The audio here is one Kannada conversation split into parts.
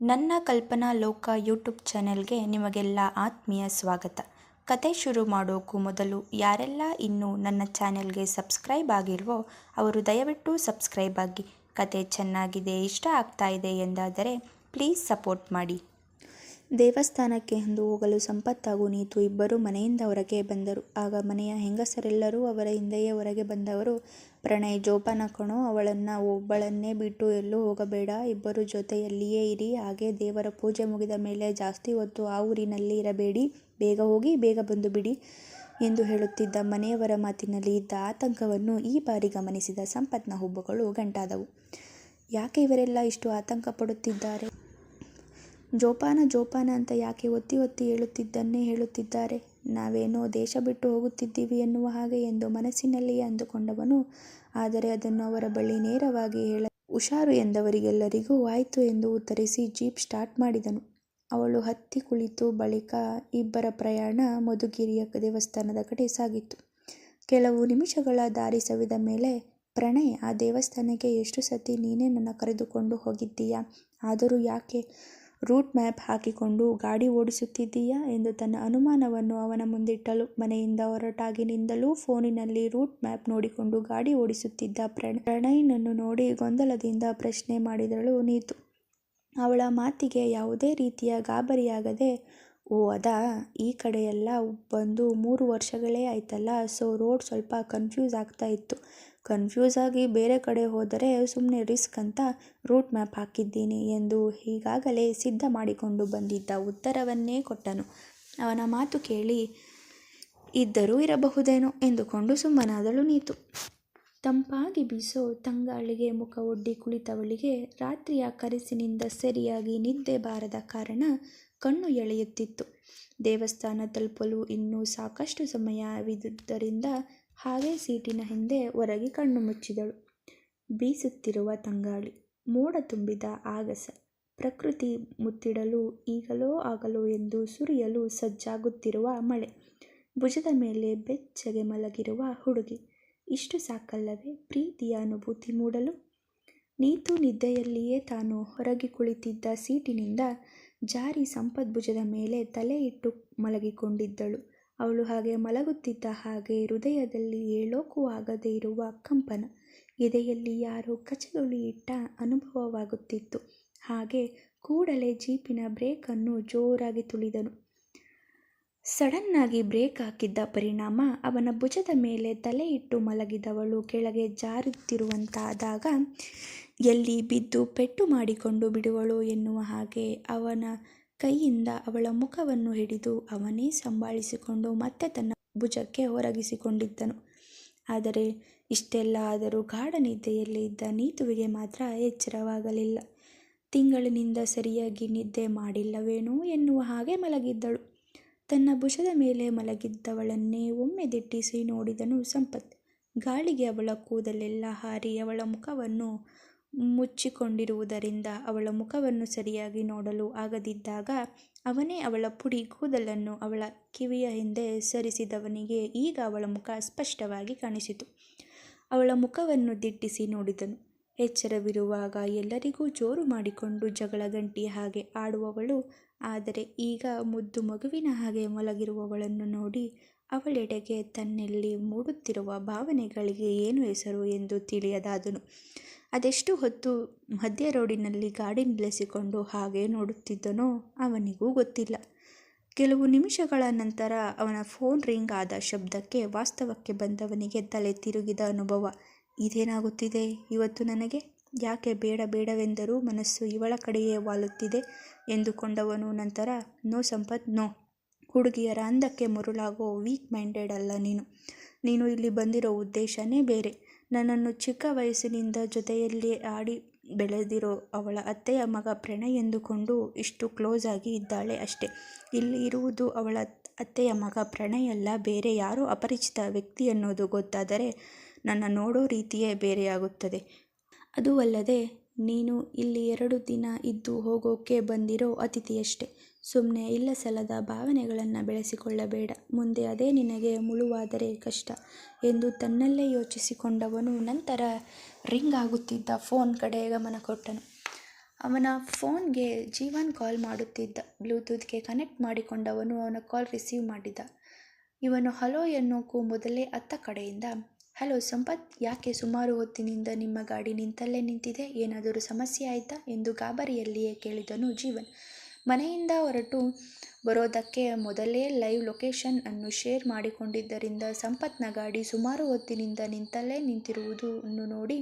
ನನ್ನ ಕಲ್ಪನಾ ಲೋಕ ಯೂಟ್ಯೂಬ್ ಚಾನೆಲ್ಗೆ ನಿಮಗೆಲ್ಲ ಆತ್ಮೀಯ ಸ್ವಾಗತ. ಕತೆ ಶುರು ಮಾಡೋಕ್ಕೂ ಮೊದಲು ಯಾರೆಲ್ಲ ಇನ್ನೂ ನನ್ನ ಚಾನೆಲ್ಗೆ ಸಬ್ಸ್ಕ್ರೈಬ್ ಆಗಿಲ್ವೋ ಅವರು ದಯವಿಟ್ಟು ಸಬ್ಸ್ಕ್ರೈಬ್ ಆಗಿ. ಕತೆ ಚೆನ್ನಾಗಿದೆ, ಇಷ್ಟ ಆಗ್ತಾ ಇದೆ ಎಂದಾದರೆ ಪ್ಲೀಸ್ ಸಪೋರ್ಟ್ ಮಾಡಿ. ದೇವಸ್ಥಾನಕ್ಕೆ ಎಂದು ಹೋಗಲು ಸಂಪತ್ತಾಗು ನೀತು ಇಬ್ಬರೂ ಮನೆಯಿಂದ ಹೊರಗೆ ಬಂದರು. ಆಗ ಮನೆಯ ಹೆಂಗಸರೆಲ್ಲರೂ ಅವರ ಹಿಂದೆಯೇ ಹೊರಗೆ ಬಂದವರು. ಪ್ರಣಯ್, ಜೋಪಾನ ಕಣೋ, ಅವಳನ್ನು ಒಬ್ಬಳನ್ನೇ ಬಿಟ್ಟು ಎಲ್ಲೂ ಹೋಗಬೇಡ. ಇಬ್ಬರು ಜೊತೆಯಲ್ಲಿಯೇ ಇರಿ. ಹಾಗೆ ದೇವರ ಪೂಜೆ ಮುಗಿದ ಮೇಲೆ ಜಾಸ್ತಿ ಹೊತ್ತು ಆ ಊರಿನಲ್ಲಿ ಇರಬೇಡಿ. ಬೇಗ ಹೋಗಿ, ಬೇಗ ಬಂದು ಬಿಡಿ ಎಂದು ಹೇಳುತ್ತಿದ್ದ ಮನೆಯವರ ಮಾತಿನಲ್ಲಿ ಇದ್ದ ಆತಂಕವನ್ನು ಈ ಬಾರಿ ಗಮನಿಸಿದ ಸಂಪತ್ನ ಹುಬ್ಬುಗಳು ಗಂಟಾದವು. ಯಾಕೆ ಇವರೆಲ್ಲ ಇಷ್ಟು ಆತಂಕ ಪಡುತ್ತಿದ್ದಾರೆ? ಜೋಪಾನ ಜೋಪಾನ ಅಂತ ಯಾಕೆ ಒತ್ತಿ ಒತ್ತಿ ಹೇಳುತ್ತಿದ್ದನ್ನೇ ಹೇಳುತ್ತಿದ್ದಾರೆ. ನಾವೇನೋ ದೇಶ ಬಿಟ್ಟು ಹೋಗುತ್ತಿದ್ದೀವಿ ಎನ್ನುವ ಹಾಗೆ ಎಂದು ಮನಸ್ಸಿನಲ್ಲಿಯೇ ಅಂದುಕೊಂಡವನು. ಆದರೆ ಅದನ್ನು ಅವರ ಬಳಿ ನೇರವಾಗಿ ಹೇಳ ಹುಷಾರು ಎಂದವರಿಗೆಲ್ಲರಿಗೂ ಆಯಿತು ಎಂದು ಉತ್ತರಿಸಿ ಜೀಪ್ ಸ್ಟಾರ್ಟ್ ಮಾಡಿದನು. ಅವಳು ಹತ್ತಿ ಕುಳಿತು ಬಳಿಕ ಇಬ್ಬರ ಪ್ರಯಾಣ ಮಧುಗಿರಿಯ ದೇವಸ್ಥಾನದ ಕಡೆ ಸಾಗಿತ್ತು. ಕೆಲವು ನಿಮಿಷಗಳ ದಾರಿ ಸವಿದ ಮೇಲೆ, ಪ್ರಣಯ್, ಆ ದೇವಸ್ಥಾನಕ್ಕೆ ಎಷ್ಟು ಸತಿ ನೀನೇ ನನ್ನ ಕರೆದುಕೊಂಡು ಹೋಗಿದ್ದೀಯಾ? ಆದರೂ ಯಾಕೆ? ರೂಟ್ ಮ್ಯಾಪ್ ಹಾಕಿಕೊಂಡು ಗಾಡಿ ಓಡಿಸುತ್ತಿದ್ದೀಯಾ ಎಂದು ತನ್ನ ಅನುಮಾನವನ್ನು ಅವನ ಮುಂದಿಟ್ಟಳು. ಮನೆಯಿಂದ ಹೊರಟಾಗಿನಿಂದಲೂ ಫೋನಿನಲ್ಲಿ ರೂಟ್ ಮ್ಯಾಪ್ ನೋಡಿಕೊಂಡು ಗಾಡಿ ಓಡಿಸುತ್ತಿದ್ದ ಪ್ರಣ ಪ್ರಣಯ್ನನ್ನು ನೋಡಿ ಗೊಂದಲದಿಂದ ಪ್ರಶ್ನೆ ಮಾಡಿದಳು ನೀತು. ಅವಳ ಮಾತಿಗೆ ಯಾವುದೇ ರೀತಿಯ ಗಾಬರಿಯಾಗದೆ ಓ, ಅದಾ? ಈ ಕಡೆಯೆಲ್ಲ ಬಂದು ಮೂರು ವರ್ಷಗಳೇ ಆಯ್ತಲ್ಲ, ಸೊ ರೋಡ್ ಸ್ವಲ್ಪ ಕನ್ಫ್ಯೂಸ್ ಆಗ್ತಾ ಇತ್ತು. ಕನ್ಫ್ಯೂಸ್ ಆಗಿ ಬೇರೆ ಕಡೆ ಹೋದರೆ ಸುಮ್ಮನೆ ರಿಸ್ಕ್ ಅಂತ ರೂಟ್ ಮ್ಯಾಪ್ ಹಾಕಿದ್ದೀನಿ ಎಂದು ಈಗಾಗಲೇ ಸಿದ್ಧ ಮಾಡಿಕೊಂಡು ಬಂದಿದ್ದ ಉತ್ತರವನ್ನೇ ಕೊಟ್ಟನು. ಅವನ ಮಾತು ಕೇಳಿ, ಇದ್ದರೂ ಇರಬಹುದೇನೋ? ಎಂದುಕೊಂಡು ಸುಮ್ಮನಾದಳು ನೀತು. ತಂಪಾಗಿ ಬೀಸೋ ತಂಗಾಳಿಗೆ ಮುಖ ಒಡ್ಡಿ ಕುಳಿತವಳಿಗೆ ರಾತ್ರಿಯ ಕರೆಸಿನಿಂದ ಸರಿಯಾಗಿ ನಿದ್ದೆ ಬಾರದ ಕಾರಣ ಕಣ್ಣು ಎಳೆಯುತ್ತಿತ್ತು. ದೇವಸ್ಥಾನ ತಲುಪಲು ಇನ್ನೂ ಸಾಕಷ್ಟು ಸಮಯವಿದ್ದುದರಿಂದ ಹಾಗೆ ಸೀಟಿನ ಹಿಂದೆ ಹೊರಗೆ ಕಣ್ಣು ಮುಚ್ಚಿದಳು. ಬೀಸುತ್ತಿರುವ ತಂಗಾಳಿ, ಮೋಡ ತುಂಬಿದ ಆಗಸ, ಪ್ರಕೃತಿ ಮುತ್ತಿಡಲು ಈಗಲೋ ಆಗಲೋ ಎಂದು ಸುರಿಯಲು ಸಜ್ಜಾಗುತ್ತಿರುವ ಮಳೆ, ಭುಜದ ಮೇಲೆ ಬೆಚ್ಚಗೆ ಮಲಗಿರುವ ಹುಡುಗಿ, ಇಷ್ಟು ಸಾಕಲ್ಲವೇ ಪ್ರೀತಿಯ ಅನುಭೂತಿ ಮೂಡಲು? ನೀತು ನಿದ್ದೆಯಲ್ಲಿಯೇ ತಾನು ಹೊರಗೆ ಕುಳಿತಿದ್ದ ಸೀಟಿನಿಂದ ಜಾರಿ ಸಂಪದ್ಭುಜದ ಮೇಲೆ ತಲೆ ಇಟ್ಟು ಮಲಗಿಕೊಂಡಿದ್ದಳು. ಅವಳು ಹಾಗೆ ಮಲಗುತ್ತಿದ್ದ ಹಾಗೆ ಹೃದಯದಲ್ಲಿ ಏಳೋಕು ಆಗದೇ ಇರುವ ಕಂಪನ. ಎದೆಯಲ್ಲಿ ಯಾರೋ ಕಚಗುಳಿ ಇಟ್ಟ ಅನುಭವವಾಗುತ್ತಿತ್ತು. ಹಾಗೆ ಕೂಡಲೇ ಜೀಪಿನ ಬ್ರೇಕನ್ನು ಜೋರಾಗಿ ತುಳಿದನು. ಸಡನ್ನಾಗಿ ಬ್ರೇಕ್ ಹಾಕಿದ್ದ ಪರಿಣಾಮ ಅವನ ಭುಜದ ಮೇಲೆ ತಲೆ ಇಟ್ಟು ಮಲಗಿದವಳು ಕೆಳಗೆ ಜಾರುತ್ತಿರುವಂತಾದಾಗ ಎಲ್ಲಿ ಬಿದ್ದು ಪೆಟ್ಟು ಮಾಡಿಕೊಂಡು ಬಿಡುವಳು ಎನ್ನುವ ಹಾಗೆ ಅವನ ಕೈಯಿಂದ ಅವಳ ಮುಖವನ್ನು ಹಿಡಿದು ಅವನೇ ಸಂಭಾಳಿಸಿಕೊಂಡು ಮತ್ತೆ ತನ್ನ ಭುಜಕ್ಕೆ ಹೊರಗಿಸಿಕೊಂಡಿದ್ದನು. ಆದರೆ ಇಷ್ಟೆಲ್ಲ ಆದರೂ ಗಾಢ ನಿದ್ದೆಯಲ್ಲಿ ಇದ್ದ ನೀತುವಿಗೆ ಮಾತ್ರ ಎಚ್ಚರವಾಗಲಿಲ್ಲ. ತಿಂಗಳಿನಿಂದ ಸರಿಯಾಗಿ ನಿದ್ದೆ ಮಾಡಿಲ್ಲವೇನೋ ಎನ್ನುವ ಹಾಗೆ ಮಲಗಿದ್ದಳು. ತನ್ನ ಭುಜದ ಮೇಲೆ ಮಲಗಿದ್ದವಳನ್ನೇ ಒಮ್ಮೆ ದಿಟ್ಟಿಸಿ ನೋಡಿದನು ಸಂಪತ್. ಗಾಳಿಗೆ ಅವಳ ಕೂದಲೆಲ್ಲ ಹಾರಿ ಅವಳ ಮುಖವನ್ನು ಮುಚ್ಚಿಕೊಂಡಿರುವುದರಿಂದ ಅವಳ ಮುಖವನ್ನು ಸರಿಯಾಗಿ ನೋಡಲು ಆಗದಿದ್ದಾಗ ಅವನೇ ಅವಳ ಪುಡಿ ಕೂದಲನ್ನು ಅವಳ ಕಿವಿಯ ಹಿಂದೆ ಸರಿಸಿದವನಿಗೆ ಈಗ ಅವಳ ಮುಖ ಸ್ಪಷ್ಟವಾಗಿ ಕಾಣಿಸಿತು. ಅವಳ ಮುಖವನ್ನು ದಿಟ್ಟಿಸಿ ನೋಡಿದನು. ಎಚ್ಚರವಿರುವಾಗ ಎಲ್ಲರಿಗೂ ಜೋರು ಮಾಡಿಕೊಂಡು ಜಗಳ ಗಂಟಿ ಹಾಗೆ ಆಡುವವಳು ಆದರೆ ಈಗ ಮುದ್ದು ಮಗುವಿನ ಹಾಗೆ ಮಲಗಿರುವವಳನ್ನು ನೋಡಿ ಅವಳೆಡೆಗೆ ತನ್ನಲ್ಲಿ ಮೂಡುತ್ತಿರುವ ಭಾವನೆಗಳಿಗೆ ಏನು ಹೆಸರು ಎಂದು ತಿಳಿಯದಾದನು. ಅದೆಷ್ಟು ಹೊತ್ತು ಮಧ್ಯ ರೋಡಿನಲ್ಲಿ ಗಾಡಿ ನಿಲ್ಲಿಸಿಕೊಂಡು ಹಾಗೆ ನೋಡುತ್ತಿದ್ದನೋ ಅವನಿಗೂ ಗೊತ್ತಿಲ್ಲ. ಕೆಲವು ನಿಮಿಷಗಳ ನಂತರ ಅವನ ಫೋನ್ ರಿಂಗ್ ಆದ ಶಬ್ದಕ್ಕೆ ವಾಸ್ತವಕ್ಕೆ ಬಂದವನಿಗೆ ತಲೆ ತಿರುಗಿದ ಅನುಭವ. ಇದೇನಾಗುತ್ತಿದೆ ಇವತ್ತು ನನಗೆ? ಯಾಕೆ ಬೇಡ ಬೇಡವೆಂದರೂ ಮನಸ್ಸು ಇವಳ ಕಡೆಯೇ ವಾಲುತ್ತಿದೆ ಎಂದುಕೊಂಡವನು ನಂತರ, ನೋ ಸಂಪತ್, ನೋ. ಹುಡುಗಿಯರ ಅಂದಕ್ಕೆ ಮರುಳಾಗೋ ವೀಕ್ ಮೈಂಡೆಡ್ ಅಲ್ಲ ನೀನು. ನೀನು ಇಲ್ಲಿ ಬಂದಿರೋ ಉದ್ದೇಶನೇ ಬೇರೆ. ನನ್ನನ್ನು ಚಿಕ್ಕ ವಯಸ್ಸಿನಿಂದ ಜೊತೆಯಲ್ಲಿ ಆಡಿ ಬೆಳೆದಿರೋ ಅವಳ ಅತ್ತೆಯ ಮಗ ಪ್ರಣಯ್ ಎಂದುಕೊಂಡು ಇಷ್ಟು ಕ್ಲೋಸ್ ಆಗಿ ಇದ್ದಾಳೆ ಅಷ್ಟೇ. ಇಲ್ಲಿ ಇರುವುದು ಅವಳ ಅತ್ತೆಯ ಮಗ ಪ್ರಣಯ್ ಅಲ್ಲ, ಬೇರೆ ಯಾರೋ ಅಪರಿಚಿತ ವ್ಯಕ್ತಿ ಅನ್ನೋದು ಗೊತ್ತಾದರೆ ನನ್ನ ನೋಡೋ ರೀತಿಯೇ ಬೇರೆಯಾಗುತ್ತದೆ. ಅದೂ ಅಲ್ಲದೆ, ನೀನು ಇಲ್ಲಿ ಎರಡು ದಿನ ಇದ್ದು ಹೋಗೋಕ್ಕೆ ಬಂದಿರೋ ಅತಿಥಿಯಷ್ಟೆ. ಸುಮ್ಮನೆ ಇಲ್ಲ ಸಲ್ಲದ ಭಾವನೆಗಳನ್ನು ಬೆಳೆಸಿಕೊಳ್ಳಬೇಡ. ಮುಂದೆ ಅದೇ ನಿನಗೆ ಮುಳುವಾದರೆ ಕಷ್ಟ ಎಂದು ತನ್ನಲ್ಲೇ ಯೋಚಿಸಿಕೊಂಡವನು ನಂತರ ರಿಂಗ್ ಆಗುತ್ತಿದ್ದ ಫೋನ್ ಕಡೆ ಗಮನ ಕೊಟ್ಟನು. ಅವನ ಫೋನ್ಗೆ ಜೀವನ್ ಕಾಲ್ ಮಾಡುತ್ತಿದ್ದ. ಬ್ಲೂಟೂತ್ಗೆ ಕನೆಕ್ಟ್ ಮಾಡಿಕೊಂಡವನು ಅವನ ಕಾಲ್ ರಿಸೀವ್ ಮಾಡಿದ. ಇವನು ಹಲೋ ಎನ್ನೋಕ್ಕೂ ಮೊದಲೇ ಅತ್ತ ಕಡೆಯಿಂದ ಹಲೋ ಸಂಪತ್, ಯಾಕೆ ಸುಮಾರು ಹೊತ್ತಿನಿಂದ ನಿಮ್ಮ ಗಾಡಿ ನಿಂತಲ್ಲೇ ನಿಂತಿದೆ? ಏನಾದರೂ ಸಮಸ್ಯೆ ಆಯಿತಾ? ಎಂದು ಗಾಬರಿಯಲ್ಲಿಯೇ ಕೇಳಿದನು ಜೀವನ್. ಮನೆಯಿಂದ ಹೊರಟು ಬರೋದಕ್ಕೆ ಮೊದಲೇ ಲೈವ್ ಲೊಕೇಶನ್ ಅನ್ನು ಶೇರ್ ಮಾಡಿಕೊಂಡಿದ್ದರಿಂದ ಸಂಪತ್ನ ಗಾಡಿ ಸುಮಾರು ಹೊತ್ತಿನಿಂದ ನಿಂತಲ್ಲೇ ನಿಂತಿರುವುದನ್ನು ನೋಡಿ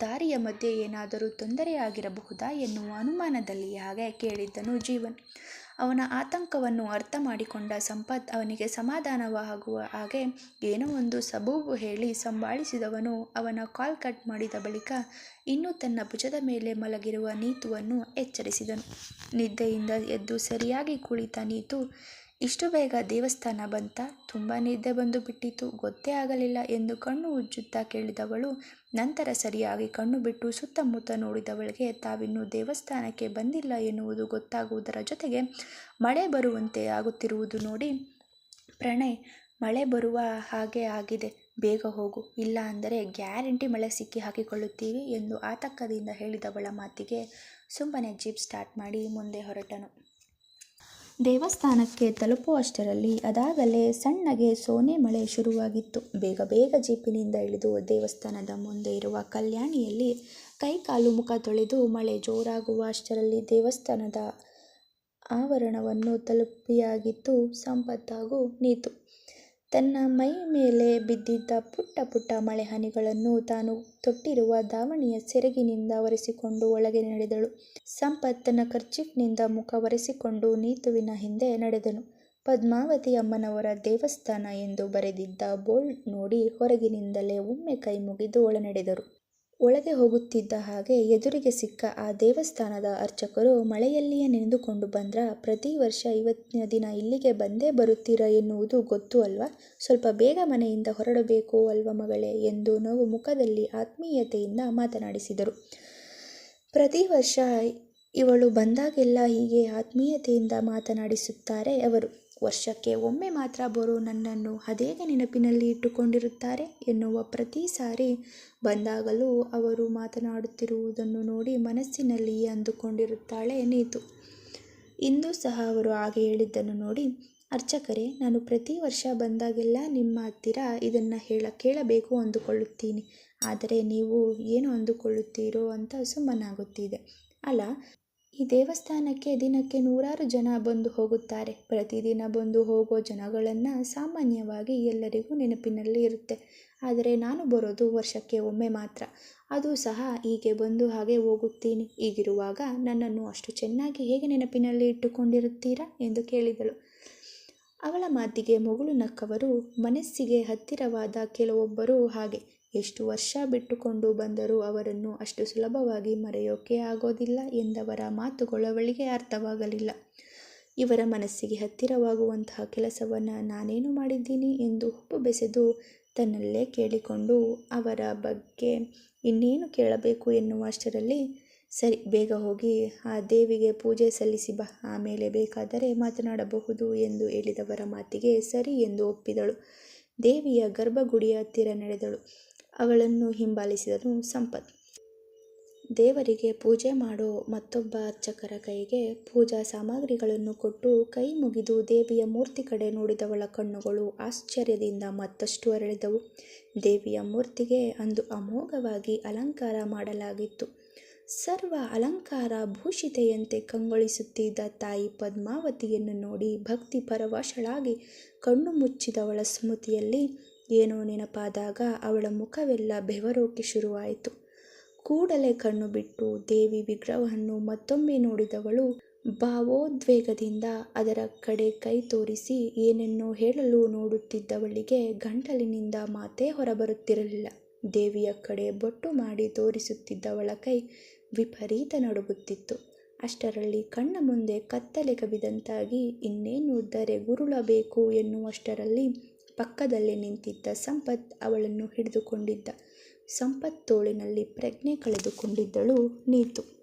ದಾರಿಯ ಮಧ್ಯೆ ಏನಾದರೂ ತೊಂದರೆಯಾಗಿರಬಹುದಾ ಎನ್ನುವ ಅನುಮಾನದಲ್ಲಿ ಹಾಗೆ ಕೇಳಿದ್ದನು ಜೀವನ್. ಅವನ ಆತಂಕವನ್ನು ಅರ್ಥ ಮಾಡಿಕೊಂಡ ಸಂಪತ್ ಅವನಿಗೆ ಸಮಾಧಾನವಾಗುವ ಹಾಗೆ ಏನೋ ಒಂದು ಸಬೂಬು ಹೇಳಿ ಸಂಭಾಳಿಸಿದವನು ಅವನ ಕಾಲ್ ಕಟ್ ಮಾಡಿದ ಬಳಿಕ ಇನ್ನೂ ತನ್ನ ಭುಜದ ಮೇಲೆ ಮಲಗಿರುವ ನೀತುವನ್ನು ಎಚ್ಚರಿಸಿದನು. ನಿದ್ದೆಯಿಂದ ಎದ್ದು ಸರಿಯಾಗಿ ಕುಳಿತ ನೀತು, ಇಷ್ಟು ಬೇಗ ದೇವಸ್ಥಾನ ಬಂತ? ತುಂಬ ನಿದ್ದೆ ಬಂದು ಬಿಟ್ಟಿತು, ಗೊತ್ತೇ ಆಗಲಿಲ್ಲ ಎಂದು ಕಣ್ಣು ಉಜ್ಜುತ್ತಾ ಕೇಳಿದವಳು ನಂತರ ಸರಿಯಾಗಿ ಕಣ್ಣು ಬಿಟ್ಟು ಸುತ್ತಮುತ್ತ ನೋಡಿದವಳಿಗೆ, ತಾವಿನ್ನೂ ದೇವಸ್ಥಾನಕ್ಕೆ ಬಂದಿಲ್ಲ ಎನ್ನುವುದು ಗೊತ್ತಾಗುವುದರ ಜೊತೆಗೆ ಮಳೆ ಬರುವಂತೆ ಆಗುತ್ತಿರುವುದು ನೋಡಿ, ಪ್ರಣಯ್, ಮಳೆ ಬರುವ ಹಾಗೆ ಆಗಿದೆ, ಬೇಗ ಹೋಗು, ಇಲ್ಲ ಅಂದರೆ ಗ್ಯಾರಂಟಿ ಮಳೆ ಸಿಕ್ಕಿ ಹಾಕಿಕೊಳ್ಳುತ್ತೀವಿ ಎಂದು ಆತಂಕದಿಂದ ಹೇಳಿದವಳ ಮಾತಿಗೆ ಸುಮ್ಮನೆ ಜೀಪ್ ಸ್ಟಾರ್ಟ್ ಮಾಡಿ ಮುಂದೆ ಹೊರಟನು. ದೇವಸ್ಥಾನಕ್ಕೆ ತಲುಪುವಷ್ಟರಲ್ಲಿ ಅದಾಗಲೇ ಸಣ್ಣಗೆ ಸೋನೆ ಮಳೆ ಶುರುವಾಗಿತ್ತು. ಬೇಗ ಬೇಗ ಜೀಪಿನಿಂದ ಇಳಿದು ದೇವಸ್ಥಾನದ ಮುಂದೆ ಇರುವ ಕಲ್ಯಾಣಿಯಲ್ಲಿ ಕೈಕಾಲು ಮುಖ ತೊಳೆದು ಮಳೆ ಜೋರಾಗುವ ಅಷ್ಟರಲ್ಲಿ ದೇವಸ್ಥಾನದ ಆವರಣವನ್ನು ತಲುಪಿಯಾಗಿತ್ತು ಸಂಪತ್ ಹಾಗೂ ನೀತು. ತನ್ನ ಮೈ ಮೇಲೆ ಬಿದ್ದಿದ್ದ ಪುಟ್ಟ ಪುಟ್ಟ ಮಳೆ ಹನಿಗಳನ್ನು ತಾನು ತೊಟ್ಟಿರುವ ದಾವಣಿಯ ಸೆರಗಿನಿಂದ ಒರೆಸಿಕೊಂಡು ಒಳಗೆ ನಡೆದಳು. ಸಂಪತ್ ತನ್ನ ಮುಖ ಒರೆಸಿಕೊಂಡು ನೀತುವಿನ ಹಿಂದೆ ನಡೆದನು. ಪದ್ಮಾವತಿ ಅಮ್ಮನವರ ದೇವಸ್ಥಾನ ಎಂದು ಬರೆದಿದ್ದ ಬೋರ್ಡ್ ನೋಡಿ ಹೊರಗಿನಿಂದಲೇ ಒಮ್ಮೆ ಕೈ ಮುಗಿದು ಒಳ ನಡೆದರು ಒಳಗೆ ಹೋಗುತ್ತಿದ್ದ ಹಾಗೆ ಎದುರಿಗೆ ಸಿಕ್ಕ ಆ ದೇವಸ್ಥಾನದ ಅರ್ಚಕರು ಮಳೆಯಲ್ಲಿಯೇ ನೆನೆದುಕೊಂಡು ಬಂದ್ರ, ಪ್ರತಿ ವರ್ಷ ಇವತ್ತಿನ ದಿನ ಇಲ್ಲಿಗೆ ಬಂದೇ ಬರುತ್ತೀರಾ ಎನ್ನುವುದು ಗೊತ್ತು ಅಲ್ವಾ? ಸ್ವಲ್ಪ ಬೇಗ ಮನೆಯಿಂದ ಹೊರಡಬೇಕು ಅಲ್ವ ಮಗಳೇ ಎಂದು ನೋವು ಮುಖದಲ್ಲಿ ಆತ್ಮೀಯತೆಯಿಂದ ಮಾತನಾಡಿಸಿದರು. ಪ್ರತಿ ವರ್ಷ ಇವಳು ಬಂದಾಗೆಲ್ಲ ಹೀಗೆ ಆತ್ಮೀಯತೆಯಿಂದ ಮಾತನಾಡಿಸುತ್ತಾರೆ ಅವರು. ವರ್ಷಕ್ಕೆ ಒಮ್ಮೆ ಮಾತ್ರ ಬರು ನನ್ನನ್ನು ಅದೇಗೆ ನೆನಪಿನಲ್ಲಿ ಇಟ್ಟುಕೊಂಡಿರುತ್ತಾರೆ ಎನ್ನುವ ಪ್ರತಿ ಸಾರಿ ಬಂದಾಗಲೂ ಅವರು ಮಾತನಾಡುತ್ತಿರುವುದನ್ನು ನೋಡಿ ಮನಸ್ಸಿನಲ್ಲಿಯೇ ಅಂದುಕೊಂಡಿರುತ್ತಾಳೆ ನೀತು. ಇಂದು ಸಹ ಅವರು ಹಾಗೆ ಹೇಳಿದ್ದನ್ನು ನೋಡಿ, ಅರ್ಚಕರೇ, ನಾನು ಪ್ರತಿ ವರ್ಷ ಬಂದಾಗೆಲ್ಲ ನಿಮ್ಮ ಹತ್ತಿರ ಇದನ್ನು ಹೇಳ, ಕೇಳಬೇಕು ಅಂದುಕೊಳ್ಳುತ್ತೀನಿ. ಆದರೆ ನೀವು ಏನು ಅಂದುಕೊಳ್ಳುತ್ತೀರೋ ಅಂತ ಸುಮ್ಮನಾಗುತ್ತಿದೆ ಅಲ್ಲ ಈ ದೇವಸ್ಥಾನಕ್ಕೆ ದಿನಕ್ಕೆ ನೂರಾರು ಜನ ಬಂದು ಹೋಗುತ್ತಾರೆ. ಪ್ರತಿದಿನ ಬಂದು ಹೋಗೋ ಜನಗಳನ್ನು ಸಾಮಾನ್ಯವಾಗಿ ಎಲ್ಲರಿಗೂ ನೆನಪಿನಲ್ಲಿ ಇರುತ್ತೆ. ಆದರೆ ನಾನು ಬರೋದು ವರ್ಷಕ್ಕೆ ಒಮ್ಮೆ ಮಾತ್ರ. ಅದು ಸಹ ಹೀಗೆ ಬಂದು ಹಾಗೆ ಹೋಗುತ್ತೀನಿ. ಹೀಗಿರುವಾಗ ನನ್ನನ್ನು ಅಷ್ಟು ಚೆನ್ನಾಗಿ ಹೇಗೆ ನೆನಪಿನಲ್ಲಿ ಇಟ್ಟುಕೊಂಡಿರುತ್ತೀರಾ ಎಂದು ಕೇಳಿದಳು. ಅವಳ ಮಾತಿಗೆ ಮಗಳು ನಕ್ಕವರು, ಮನಸ್ಸಿಗೆ ಹತ್ತಿರವಾದ ಕೆಲವೊಬ್ಬರು ಹಾಗೆ. ಎಷ್ಟು ವರ್ಷ ಬಿಟ್ಟುಕೊಂಡು ಬಂದರೂ ಅವರನ್ನು ಅಷ್ಟು ಸುಲಭವಾಗಿ ಮರೆಯೋಕೆ ಆಗೋದಿಲ್ಲ ಎಂದವರ ಮಾತುಗಳವಳಿಗೆ ಅರ್ಥವಾಗಲಿಲ್ಲ. ಇವರ ಮನಸ್ಸಿಗೆ ಹತ್ತಿರವಾಗುವಂತಹ ಕೆಲಸವನ್ನು ನಾನೇನು ಮಾಡಿದ್ದೀನಿ ಎಂದು ಹುಬ್ಬು ಬೆಸೆದು ತನ್ನಲ್ಲೇ ಕೇಳಿಕೊಂಡು ಅವರ ಬಗ್ಗೆ ಇನ್ನೇನು ಕೇಳಬೇಕು ಎನ್ನುವಷ್ಟರಲ್ಲಿ, ಸರಿ, ಬೇಗ ಹೋಗಿ ಆ ದೇವಿಗೆ ಪೂಜೆ ಸಲ್ಲಿಸಿ ಬಾ, ಆಮೇಲೆ ಬೇಕಾದರೆ ಮಾತನಾಡಬಹುದು ಎಂದು ಹೇಳಿದವರ ಮಾತಿಗೆ ಸರಿ ಎಂದು ಒಪ್ಪಿದಳು. ದೇವಿಯ ಗರ್ಭಗುಡಿಯ ಹತ್ತಿರ ನಡೆದಳು. ಅವಳನ್ನು ಹಿಂಬಾಲಿಸಿದನು ಸಂಪತ್. ದೇವರಿಗೆ ಪೂಜೆ ಮಾಡೋ ಮತ್ತೊಬ್ಬ ಅರ್ಚಕರ ಕೈಗೆ ಪೂಜಾ ಸಾಮಗ್ರಿಗಳನ್ನು ಕೊಟ್ಟು ಕೈ ಮುಗಿದು ದೇವಿಯ ಮೂರ್ತಿ ಕಡೆ ನೋಡಿದವಳ ಕಣ್ಣುಗಳು ಆಶ್ಚರ್ಯದಿಂದ ಮತ್ತಷ್ಟು ಅರಳಿದವು. ದೇವಿಯ ಮೂರ್ತಿಗೆ ಅಂದು ಅಮೋಘವಾಗಿ ಅಲಂಕಾರ ಮಾಡಲಾಗಿತ್ತು. ಸರ್ವ ಅಲಂಕಾರ ಭೂಷಿತೆಯಂತೆ ಕಂಗೊಳಿಸುತ್ತಿದ್ದ ತಾಯಿ ಪದ್ಮಾವತಿಯನ್ನು ನೋಡಿ ಭಕ್ತಿ ಪರವಶಳಾಗಿ ಕಣ್ಣು ಮುಚ್ಚಿದವಳ ಸ್ಮೃತಿಯಲ್ಲಿ ಏನೋ ನೆನಪಾದಾಗ ಅವಳ ಮುಖವೆಲ್ಲ ಬೆವರೋಕೆ ಶುರುವಾಯಿತು. ಕೂಡಲೇ ಕಣ್ಣು ಬಿಟ್ಟು ದೇವಿ ವಿಗ್ರಹವನ್ನು ಮತ್ತೊಮ್ಮೆ ನೋಡಿದವಳು ಭಾವೋದ್ವೇಗದಿಂದ ಅದರ ಕಡೆ ಕೈ ತೋರಿಸಿ ಏನನ್ನೋ ಹೇಳಲು ನೋಡುತ್ತಿದ್ದವಳಿಗೆ ಗಂಟಲಿನಿಂದ ಮಾತೇ ಹೊರಬರುತ್ತಿರಲಿಲ್ಲ. ದೇವಿಯ ಕಡೆ ಬೊಟ್ಟು ಮಾಡಿ ತೋರಿಸುತ್ತಿದ್ದವಳ ಕೈ ವಿಪರೀತ ನಡುಗುತ್ತಿತ್ತು. ಅಷ್ಟರಲ್ಲಿ ಕಣ್ಣ ಮುಂದೆ ಕತ್ತಲೆ ಕವಿದಂತಾಗಿ ಇನ್ನೇನು ಧರೆಗುರುಳಬೇಕು ಎನ್ನುವಷ್ಟರಲ್ಲಿ ಪಕ್ಕದಲ್ಲಿ ನಿಂತಿದ್ದ ಸಂಪತ್ ಅವಳನ್ನು ಹಿಡಿದುಕೊಂಡಿದ್ದ. ಸಂಪತ್ ತೋಳಿನಲ್ಲಿ ಪ್ರಜ್ಞೆ ಕಳೆದುಕೊಂಡಿದ್ದಳು ನೀತು.